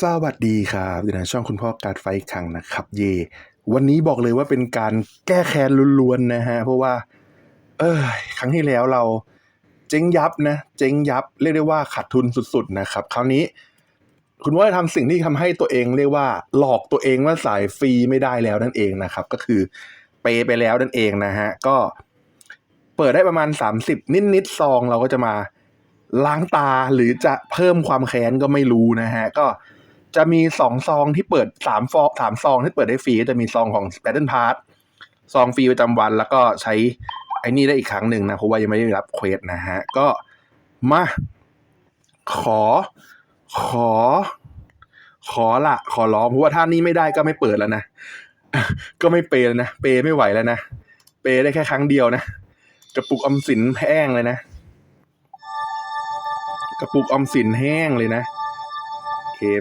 สวัสดีครับอยู่ในช่องคุณพ่อการไฟขังนะครับ เย วันนี้บอกเลยว่าเป็นการแก้แค้นล้วนๆนะฮะ เพราะว่า เออครั้งที่แล้วเราเจ๊งยับนะ เจ๊งยับ เรียกได้ว่าขาดทุนสุด ๆ นะครับ คราวนี้ คุณว่าทำสิ่งที่ทำให้ตัวเองเรียกว่า หลอกตัวเองว่าสายฟรีไม่ได้แล้วนั่นเองนะครับ ก็คือเปย์ไปแล้วนั่นเองนะฮะ ก็เปิดได้ประมาณ 30 นิดๆซองเราก็จะมาล้างตาหรือจะเพิ่มความแค้นก็ไม่รู้นะฮะ ก็ จะมีสองซองที่เปิดสามฟองสามซองที่เปิดได้ฟรีจะมีซองของ b a t t l e Pass ซองฟรีประจำวัน แล้วก็ใช้ไอ้นี่ได้อีกครั้งหนึ่งนะเพราะว่ายังไม่ได้รับเควสนะฮะ ก็มาขอขอ ขอละขอร้องเพราะว่าถ้านี้ไม่ได้ก็ไม่เปิดแล้วนะ ก็ไม่เปย์แล้วนะ เปย์ไม่ไหวแล้วนะ เปย์ได้แค่ครั้งเดียวนะกระปุกออมสินแห้งเลยนะ กระปุกออมสินแห้งเลยนะ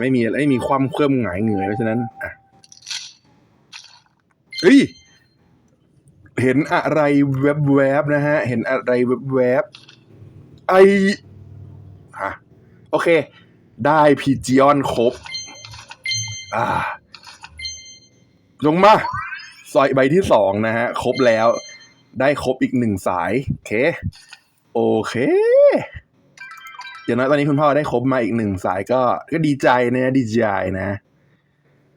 ไม่มีไม่มีความเคลื่มหงายเหงื่อเพราะฉะนั้นอะเฮ้ยเห็นอะไรแวบๆนะฮะ เห็นอะไรแวบๆไอฮะโอเค ได้พีจิออนครบ อ่า ลงมาซอยใบที่สองนะฮะ ครบแล้ว ได้ครบอีกหนึ่งสาย โอเค โอเค อย่างน้อยตอนนี้คุณพ่อได้ครบมาอีกหนึ่งสายก็ก็ดีใจนะดีใจนะ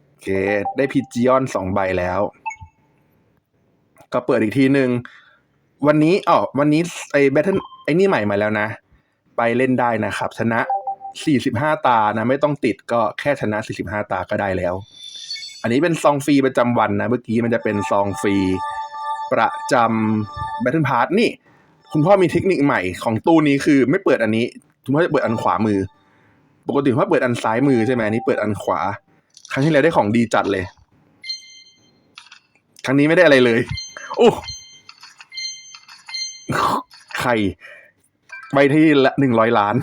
โอเค ได้พิจิออนสองใบแล้ว ก็เปิดอีกทีหนึ่งวันนี้อ๋อวันนี้ไอ้แบทเทิลไอ้นี่ใหม่มาแล้วนะ ไปเล่นได้นะครับ ชนะสี่สิบห้าตานะ ไม่ต้องติดก็แค่ชนะสี่สิบห้าตาก็ได้แล้ว อันนี้เป็นซองฟรีประจำวันนะเมื่อกี้มันจะเป็นซองฟรีประจำแบทเทิลพาร์ทนี่ คุณพ่อมีเทคนิคใหม่ของตู้นี้คือไม่เปิดอันนี้ คุณพ่อจะเปิดอันขวามือ ปกติคุณพ่อเปิดอันซ้ายมือใช่ไหมอันนี้เปิดอันขวา ครั้งที่แล้วได้ของดีจัดเลย ครั้งนี้ไม่ได้อะไรเลยโอ้ใครไปที่ละหนึ่งร้อยล้าน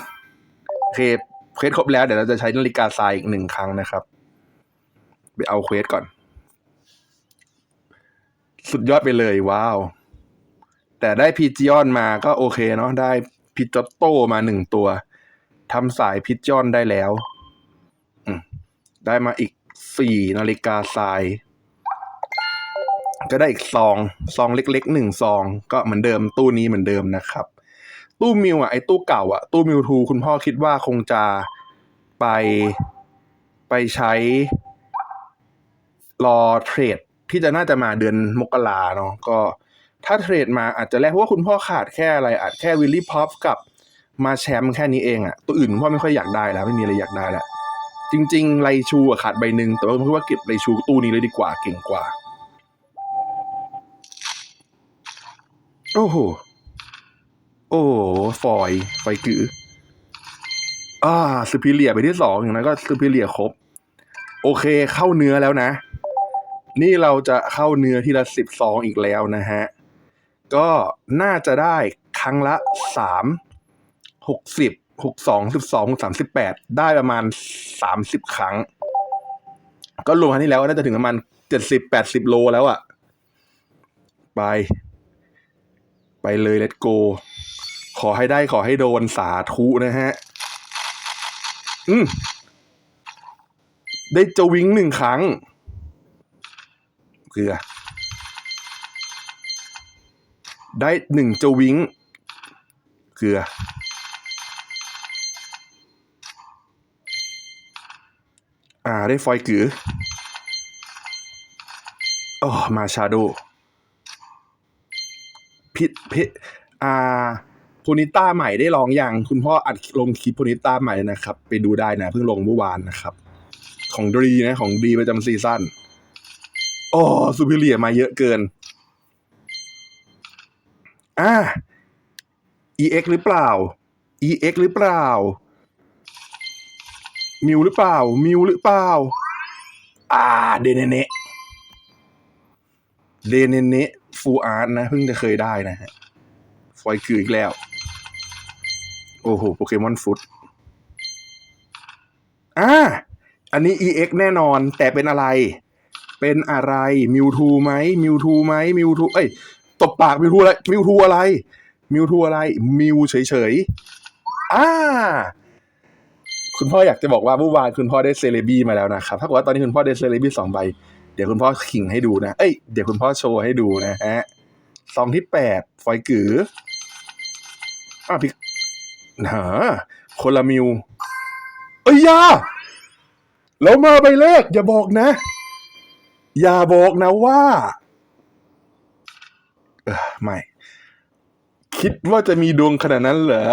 โอเคเควสครบแล้วเดี๋ยวเราจะใช้นาฬิกาทรายอีกหนึ่งครั้งนะครับ ไปเอาเควสก่อน สุดยอดไปเลยว้าว แต่ได้พีจิออนมาก็โอเคเนาะได้ พิจอตโตมาหนึ่งตัวทำสายพิจอนได้แล้วได้มาอีกสี่นาฬิกาทราย ก็ได้อีกซองซองเล็กๆหนึ่งซอง ก็เหมือนเดิมตู้นี้เหมือนเดิมนะครับ ตู้มิวอะไอ้ตู้เก่าอะตู้มิวทูคุณพ่อคิดว่าคงจะไปไปใช้รอเทรดที่จะน่าจะมาเดือนมกราเนาะก็ ถ้าเทรดมาอาจจะแลกเพราะว่าคุณพ่อขาดแค่อะไรอาจแค่วิลลี่พ็อปกับมาแชมป์แค่นี้เองอะตัวอื่นคุณพ่อไม่ค่อยอยากได้แล้วไม่มีอะไรอยากได้แล้วจริง ๆ ไรชูขาดใบหนึ่งแต่ว่าผมคิดว่าเก็บไรชูตู้นี้เลยดีกว่าเก่งกว่า โอ้โหโอ้ฟอยฟกืออ่าซูพิเลียไปที่สองอย่างนั้นก็ซูพิเลียครบ โอเคเข้าเนื้อแล้วนะ นี่เราจะเข้าเนื้อที่ละสิบซองอีกแล้วนะฮะ ก็น่าจะได้ครั้งละสามหกสิบหกสองสิบสองสามสิบแปดได้ประมาณสามสิบครั้ง ก็รวมครั้งที่แล้วน่าจะถึงประมาณเจ็ดสิบแปดสิบโลแล้วอะไป ไปเลย let's go ขอให้ได้ขอให้โดนสาธุนะฮะ อืมได้จะวิ่งหนึ่งครั้ง เกลือ ได้หนึ่งจะวิงเกลือ อ่า ได้ฟอยกือโอ้มาชาโดพิพิอ่าโพนิต้าใหม่ได้ลองอย่างคุณพ่ออัดลงคลิปโพนิต้าใหม่นะครับ ไปดูได้นะ เพิ่งลงเมื่อวานนะครับ ของดีนะ ของดีประจำซีซั่นโอ้ซูเปอร์เลียมาเยอะเกิน อ่า EX หรือเปล่า EX หรือเปล่า มิวหรือเปล่า มิวหรือเปล่า อ่า เดเนเนเดเนเนฟูอาร์ตนะเพิ่งจะเคยได้นะฮะฟอยคืออีกแล้ว โอ้โห โปเกมอนฟุตอ่า อันนี้ EX แน่นอนแต่เป็นอะไร เป็นอะไร มิวทูไหมมิวทูไหมมิวทูเอ้ย ตบปากมิวทูอะไรมิวทูอะไร มิวทูอะไร มิวเฉยๆอ่าคุณพ่ออยากจะบอกว่าเมื่อวานคุณพ่อได้เซเลบี้มาแล้วนะครับถ้าเกิดว่าตอนนี้คุณพ่อได้เซเลบี้สองใบ เดี๋ยวคุณพ่อขิงให้ดูนะ เอ้ย เดี๋ยวคุณพ่อโชว์ให้ดูนะฮะซองที่แปดฟอยกืออ้าวพี่หาคนละมิวเอ้ยยาแล้วมาใบแรก อย่าบอกนะ อย่าบอกนะว่า ไม่ คิดว่าจะมีดวงขนาดนั้นเหรอ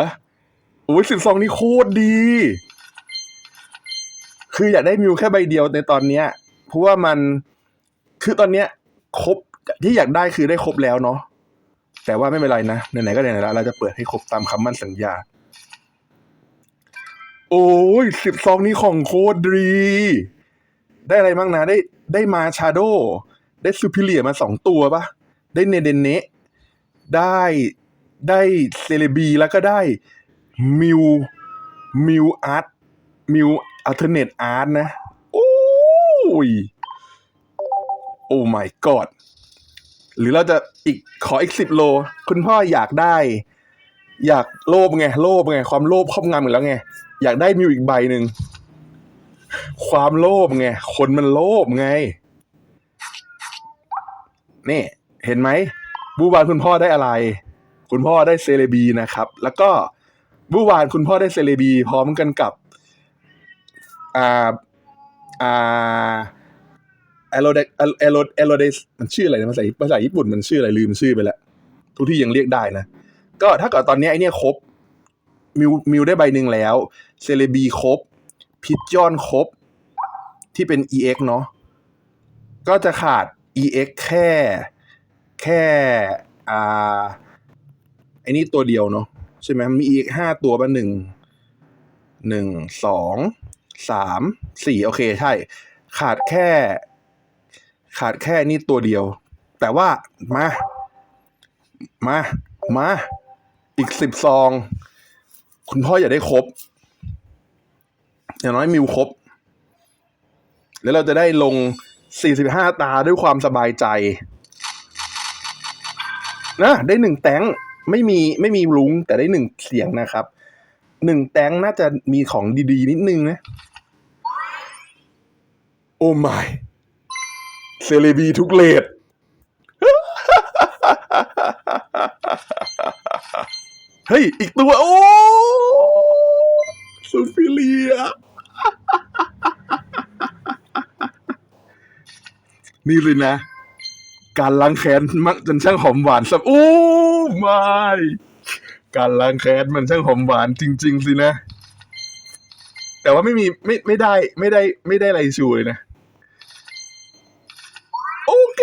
โอ้ยสิบสองนี่โคตรดี คืออยากได้มิวแค่ใบเดียวในตอนเนี้ย เพราะว่ามันคือตอนเนี้ย ครบที่อยากได้คือได้ครบแล้วเนาะแต่ว่าไม่เป็นไรนะไหนๆก็ไหนๆแล้วเราจะเปิดให้ครบตามคำมั่นสัญญา โอ้ยสิบซองนี้ของโคตรดี ได้อะไรบ้างนะได้ได้มาชาโด ได้ซูพิเลียมาสองตัวปะ ได้เนเดนเนะได้ได้เซเลบีแล้วก็ได้มิวมิวอาร์ตมิวอัลเทอร์เนทอาร์ตนะ โอ้ย โอ้ my god หรือเราจะอีกขออีกสิบโล คุณพ่ออยากได้ อยากโลภไง โลภไง ความโลภครอบงำอยู่แล้วไง อยากได้มิวอีกใบหนึ่ง ความโลภไง คนมันโลภไง นี่ เห็นไหมบูวานคุณพ่อได้อะไร คุณพ่อได้เซเลบีนะครับ แล้วก็บูวานคุณพ่อได้เซเลบีพร้อมกันกับอ่าอ่าเอโรเดเอโรเอโรเดสมันชื่ออะไรนะภาษาภาษาญี่ปุ่นมันชื่ออะไรลืมชื่อไปแล้วทุกที่ยังเรียกได้นะ ก็ถ้าเกิดตอนนี้ไอเนี้ยครบมิวมิวได้ใบหนึ่งแล้วเซเลบีครบพิจอนครบที่เป็น EX เนาะก็จะขาด EX แค่ แค่อ่าไอ้นี่ตัวเดียวเนาะใช่ไหมมี EX ห้าตัวป่ะหนึ่งหนึ่งสองสามสี่โอเคใช่ ขาดแค่ ขาดแค่นี่ตัวเดียว แต่ว่ามา มามาอีกสิบซอง คุณพ่ออย่าได้ครบ อย่างน้อยมิวครบ แล้วเราจะได้ลง45ตาด้วยความสบายใจ นะได้หนึ่งแตงไม่มีไม่มีลุงแต่ได้หนึ่งเสียงนะครับหนึ่งแตงน่าจะมีของดีๆ นิดนึงนะ โอ้ไม่เซเลบีทุกเลดเฮ้ย อีกตัว โอ้ซูฟิเลีย นี่เลยนะ การล้างแค้นมักจนช่างหอมหวานสับโอ้ไม่การล้างแค้นมันช่างหอมหวานจริง ๆ สินะ แต่ว่าไม่มีไม่ไม่ได้ไม่ได้ ไม่ได้อะไรชูเลยนะ โอเค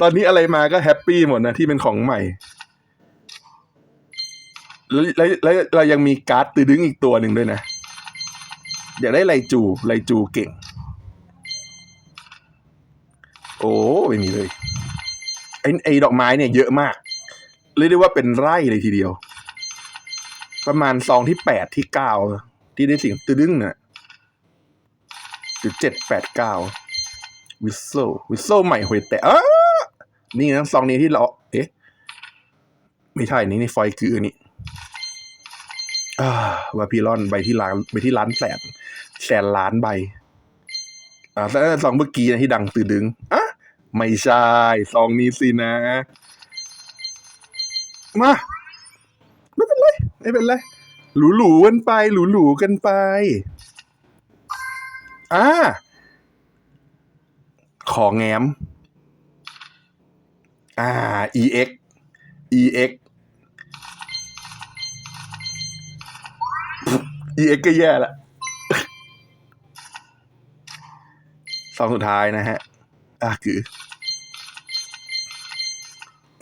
ตอนนี้อะไรมาก็แฮปปี้หมดนะ ที่เป็นของใหม่ แล้วแล้วแล้วเรายังมีการ์ดตือดึงอีกตัวหนึ่งด้วยนะ อยากได้ไลจูไลจูเก่ง โอ้ไม่มีเลยไอ้ไอ้ดอกไม้เนี่ยเยอะมาก เรียกได้ว่าเป็นไร่เลยทีเดียว ประมาณซองที่แปดที่เก้าที่ได้เสียงตือดึงน่ะจุดเจ็ดแปดเก้าวิสโซวิสโซใหม่หวยแต่อ้านี่นะซองนี้ที่เรา เอ๊ะ ไม่ใช่นี่นี่ฟอยคือนี่อ่าวาพิลอนใบที่ล้านใบที่ล้านแสน แสนล้านใบ อ่าแล้วซองเมื่อกี้นะที่ดังตื่นดึงอะ ไม่ใช่ซองนี้สินะ มาไม่เป็นไรไม่เป็นไรหลูหลูๆกันไป หลูหลูๆกันไป อ่า ของแง้ม อ่า EX EX EX ก็แย่ละซองสุดท้ายนะฮะ อะคือ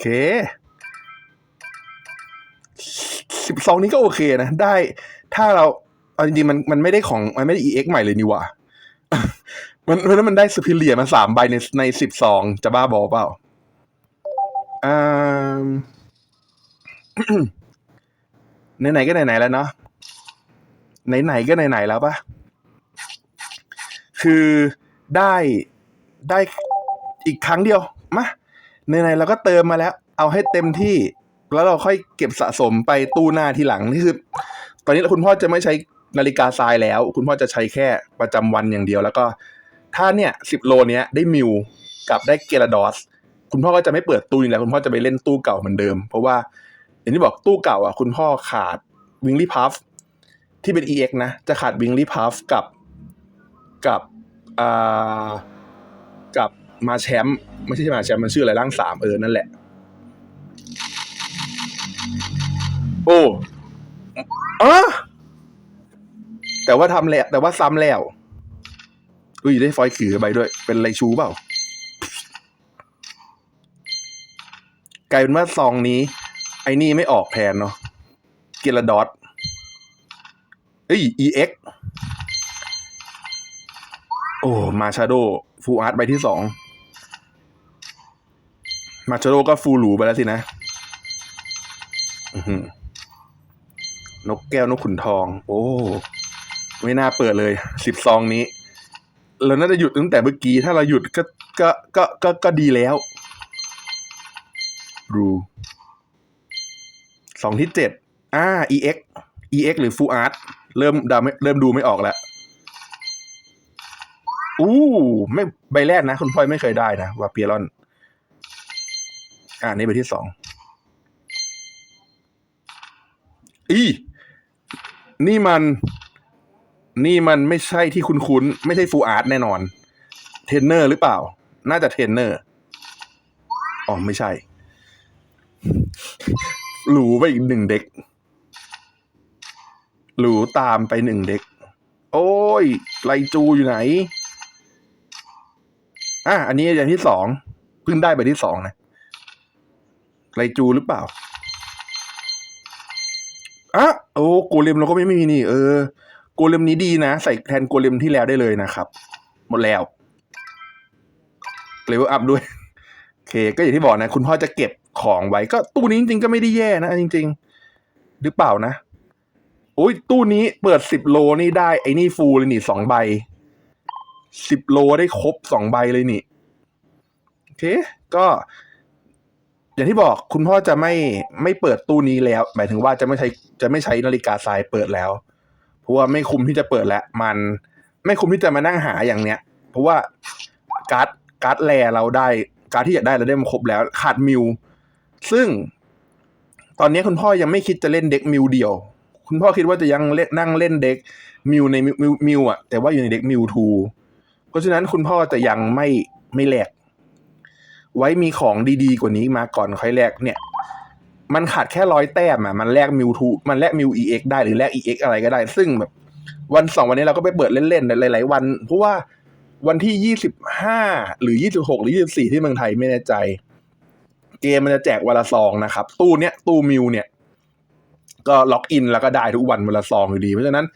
เคสิบสองนี้ก็โอเคนะ ได้ถ้าเราเอาจริงๆมันมันไม่ได้ของมันไม่ได้ EX ใหม่เลยนี่ว่ามันเพราะนั้นมันได้สพิเลียมาสามใบในในสิบสองจะบ้าบอเปล่าอ่าไหนๆก็ไหนๆแล้วเนาะไหนๆก็ไหนๆแล้วปะคือได้ได้อีกครั้งเดียวมา ไหนๆเราก็เติมมาแล้ว เอาให้เต็มที่ แล้วเราค่อยเก็บสะสมไปตู้หน้าทีหลังนี่คือ ตอนนี้คุณพ่อจะไม่ใช้นาฬิกาทรายแล้ว คุณพ่อจะใช้แค่ประจำวันอย่างเดียว แล้วก็ถ้าเนี่ยสิบโลเนี้ยได้มิวกับได้เกลาดอสคุณพ่อก็จะไม่เปิดตู้นี้แล้วคุณพ่อจะไปเล่นตู้เก่าเหมือนเดิม เพราะว่าอย่างที่บอกตู้เก่าอะคุณพ่อขาดวิงลี่พัฟที่เป็น EX นะ จะขาดวิงลี่พัฟกับกับอ่ากับ มาแชมป์ไม่ใช่มาแชมป์มันชื่ออะไรร่างสามเออนั่นแหละ โอ้อะแต่ว่าทำแล้วแต่ว่าซ้ำแล้วอุ้ยได้ฟอยล์ขือใบด้วย เป็นไรชูเปล่ากลายเป็นว่าซองนี้ ไอ้นี่ไม่ออกแทนเนาะเกลดอสเอ้ย EX โอ้ มาชาโดฟูอาร์ตใบที่สอง มาชโดก็ฟูหรูไปแล้วสินะนกแก้วนกขุนทอง โอ้ ไม่น่าเปิดเลยสิบซองนี้ เราน่าจะหยุดตั้งแต่เมื่อกี้ ถ้าเราหยุดก็ก็ก็ก็ก็ดีแล้วรูสองที่เจ็ดอ่า EX EX หรือ Full Art เริ่มดาไม่เริ่มดูไม่ออกแล้วอู้ไม่ใบแรกนะ คุณพลอยไม่เคยได้นะ ว่าเปียรอน อ่านี่ใบที่สองอีนี่มัน นี่มันไม่ใช่ที่คุณคุ้น ไม่ใช่ฟูอาร์ตแน่นอน เทรนเนอร์หรือเปล่า น่าจะเทรนเนอร์ อ๋อ ไม่ใช่ หลูไปอีกหนึ่งเด็ก หลูตามไปหนึ่งเด็ก โอ้ย ไลจูอยู่ไหน อะ อันนี้อย่างที่สอง เพิ่งได้ไปที่สองนะ ไลจูหรือเปล่าอะโอ้โกเลมเราก็ไม่ไม่มีนี่ เออ โกเลมนี้ดีนะ ใส่แทนโกเลมที่แล้วได้เลยนะครับ หมดแล้วเลเวลอัพด้วย โอเค ก็อย่างที่บอกนะ คุณพ่อจะเก็บของไว้ก็ตู้นี้จริงๆก็ไม่ได้แย่นะ จริง ๆ หรือเปล่านะโอ้ยตู้นี้เปิดสิบโลนี่ได้ไอ้นี่ฟูลเลยนี่สองใบสิบโลได้ครบสองใบเลยนี่โอเค ก็ อย่างที่บอกคุณพ่อจะไม่ไม่เปิดตู้นี้แล้ว หมายถึงว่าจะไม่ใช้จะไม่ใช้นาฬิกาทรายเปิดแล้ว เพราะว่าไม่คุ้มที่จะเปิดแล้ว มันไม่คุ้มที่จะมานั่งหาอย่างเนี้ย เพราะว่าการ์ดการ์ดแลเราได้ การ์ดที่อยากได้เราได้มาครบแล้ว ขาดมิวซึ่งตอนนี้คุณพ่อยังไม่คิดจะเล่นเด็กมิวเดียว คุณพ่อคิดว่าจะยังเล่นนั่งเล่นเด็กมิวในมิวมิวอะแต่ว่าอยู่ในเด็กมิวทูเพราะฉะนั้นคุณพ่อจะยังไม่ไม่แหลก ไว้มีของดีๆกว่านี้มาก่อนค่อยแลกเนี่ย มันขาดแค่ร้อยแต้มอะมันแลกมิวทูมันแลกมิวเอ็กได้หรือแลกเอ็กอะไรก็ได้ ซึ่งแบบ วันสองวันนี้เราก็ไปเปิดเล่นๆหลายๆวัน เพราะว่าวันที่ยี่สิบห้าหรือยี่สิบหกหรือยี่สิบสี่ที่เมืองไทยไม่แน่ใจ เกมมันจะแจกวันละซองนะครับ ตู้เนี้ยตู้มิวเนี่ยก็ล็อกอินแล้วก็ได้ทุกวันวันละซองอยู่ดี เพราะฉะนั้น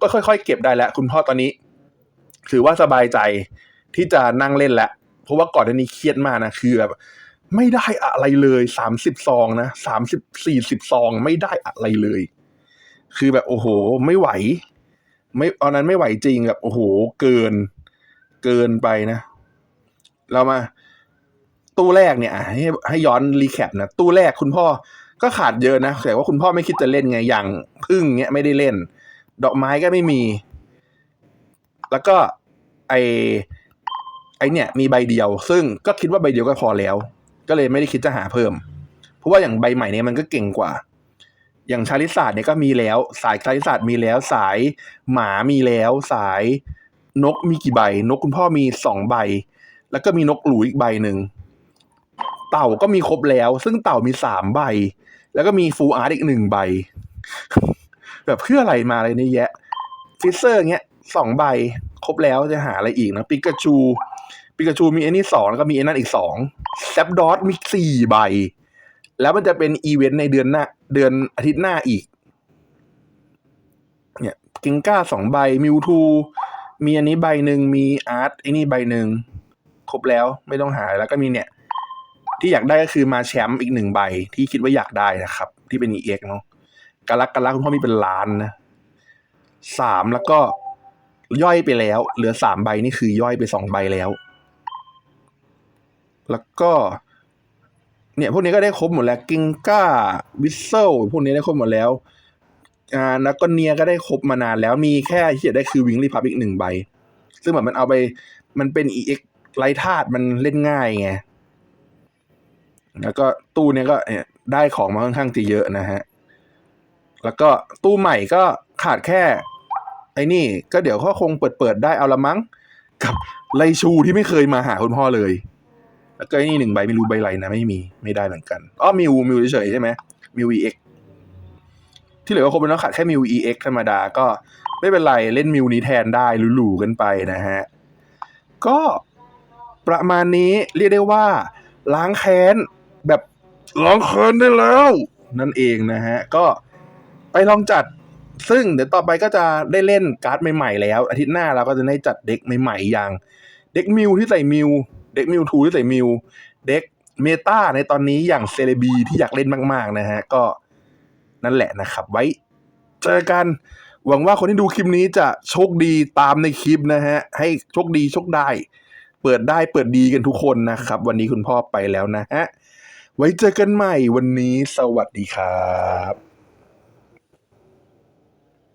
ก็ค่อยๆ เก็บได้แล้ว คุณพ่อตอนนี้ ถือว่าสบายใจที่จะนั่งเล่นแล้ว เพราะว่าก่อนหน้านี้เครียดมากนะคือแบบไม่ได้อะไรเลยสามสิบซองนะสามสิบสี่สิบซองไม่ได้อะไรเลย คือแบบโอ้โห ไม่ไหว ไม่ตอนนั้นไม่ไหวจริงแบบโอ้โห เกิน เกินไปนะ เรามา ตู้แรกเนี่ยให้ให้ย้อนรีแคปนะตู้แรกคุณพ่อก็ขาดเยอะนะแต่ว่าคุณพ่อไม่คิดจะเล่นไงอย่างพึ่งเนี้ยไม่ได้เล่น ดอกไม้ก็ไม่มี แล้วก็ไอ ไอเนี่ยมีใบเดียว ซึ่งก็คิดว่าใบเดียวก็พอแล้ว ก็เลยไม่ได้คิดจะหาเพิ่ม เพราะว่าอย่างใบใหม่เนี่ยมันก็เก่งกว่า อย่างชาลิศาสตร์เนี่ยก็มีแล้ว สายชาลิศาสตร์มีแล้ว สายหมามีแล้ว สายนกมีกี่ใบ นกคุณพ่อมีสองใบ แล้วก็มีนกหลูอีกใบหนึ่ง เต่าก็มีครบแล้ว ซึ่งเต่ามีสามใบ แล้วก็มีฟูอาร์ตอีกหนึ่งใบ แบบเพื่ออะไรมาอะไรนี่แยะฟิเซอร์เงี้ยสองใบครบแล้วจะหาอะไรอีกนะปิกาจู ปิกาจูมีไอ้นี่สองแล้วก็มีไอ้นั่นอีกสองแซปดอทมีสี่ใบ แล้วมันจะเป็นอีเวนต์ในเดือนหน้า เดือนอาทิตย์หน้าอีก เนี่ยกิงก้าสองใบมิวทูมีอันนี้ใบหนึ่งมีอาร์ตไอ้นี่ใบหนึ่งครบแล้วไม่ต้องหาแล้วก็มีเนี่ย ที่อยากได้ก็คือมาแชมป์อีกหนึ่งใบที่คิดว่าอยากได้นะครับ ที่เป็น EX เนาะกาลักกาลักคุณพ่อมีเป็นล้านนะสามแล้วก็ย่อยไปแล้ว เหลือสามใบนี่คือย่อยไปสองใบแล้ว แล้วก็เนี่ยพวกนี้ก็ได้ครบหมดแล้วกิงก้าวิสเซลพวกนี้ได้ครบหมดแล้วอ่าแล้วก็เนียก็ได้ครบมานานแล้วมีแค่ที่จะได้คือวิงรีพับอีกหนึ่งใบ ซึ่งแบบมันเอาไปมันเป็น EX ไรธาตุมันเล่นง่ายไง แล้วก็ตู้เนี้ยก็เนี่ยได้ของมาค่อนข้างจะเยอะนะฮะ แล้วก็ตู้ใหม่ก็ขาดแค่ ไอ้นี่ ก็เดี๋ยวก็คงเปิดเปิดได้เอาละมั้ง กับไลชูที่ไม่เคยมาหาคุณพ่อเลย แล้วก็นี่หนึ่งใบไม่รู้ใบไรนะไม่มีไม่ได้เหมือนกันอ๋อมิวมิวเฉยใช่ไหมมิว EX ที่เหลือก็คงเป็นต้องขาดแค่มิว EX ธรรมดาก็ไม่เป็นไรเล่นมิวนี้แทนได้หรูๆกันไปนะฮะ ก็ประมาณนี้เรียกได้ว่า ล้างแค้นแบบล้างแค้นได้แล้ว นั่นเองนะฮะ ก็ไปลองจัดซึ่งเดี๋ยวต่อไปก็จะได้เล่นการ์ดใหม่ๆแล้ว อาทิตย์หน้าเราก็จะได้จัดเด็กใหม่ๆอย่าง เด็กมิวที่ใส่มิว เด็กมิวทูที่ใส่มิวเด็กเมตาในตอนนี้อย่างเซเลบีที่อยากเล่นมากๆนะฮะ ก็นั่นแหละนะครับ ไว้เจอกันหวังว่าคนที่ดูคลิปนี้จะโชคดีตามในคลิปนะฮะ ให้โชคดีโชคได้ เปิดได้เปิดดีกันทุกคนนะครับ วันนี้คุณพ่อไปแล้วนะฮะ ไว้เจอกันใหม่วันนี้สวัสดีครับ